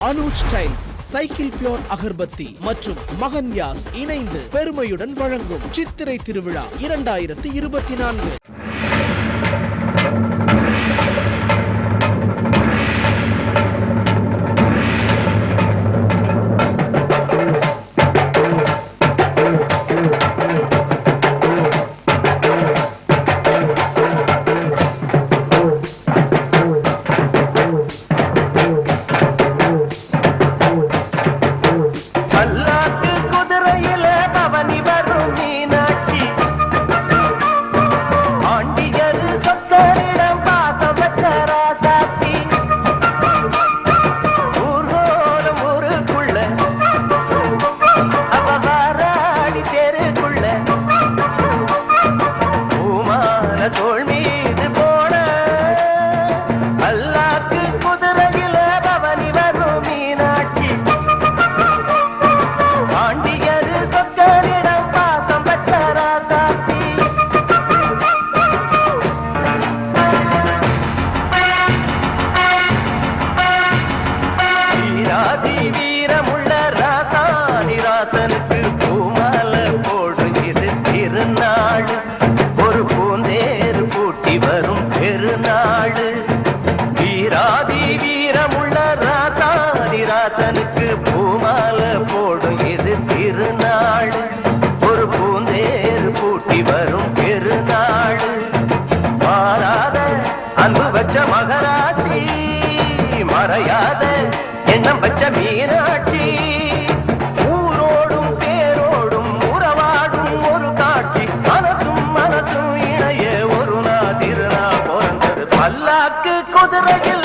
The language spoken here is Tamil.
Anuj tiles cycle pure agarbatti மற்றும் மகன் யாஸ் இணைந்து பெருமையுடன் வழங்கும் சித்திரை திருவிழா இரண்டாயிரத்து இருபத்தி நான்கு. நிறமுள்ள ராசாதி ராசனுக்கு பூமால போடும் திருநாள். ஒரு பூந்தேர் பூட்டி வரும் பெருநாள். வீராதி வீரமுள்ள ராசாதி ராசனுக்கு பூமால போடும் இது திருநாள். ஒரு பூந்தேர் பூட்டி வரும் பெருநாள். மாறாத அன்பு வச்ச மகராசி மறையாத எண்ணம் பச்ச மீனாட்சி. ஊரோடும் பேரோடும் உறவாடும் ஒரு காட்சி. மனசும் மனசும் இணைய ஒரு நாதிரா பிறந்தது. பல்லாக்கு குதிரையில்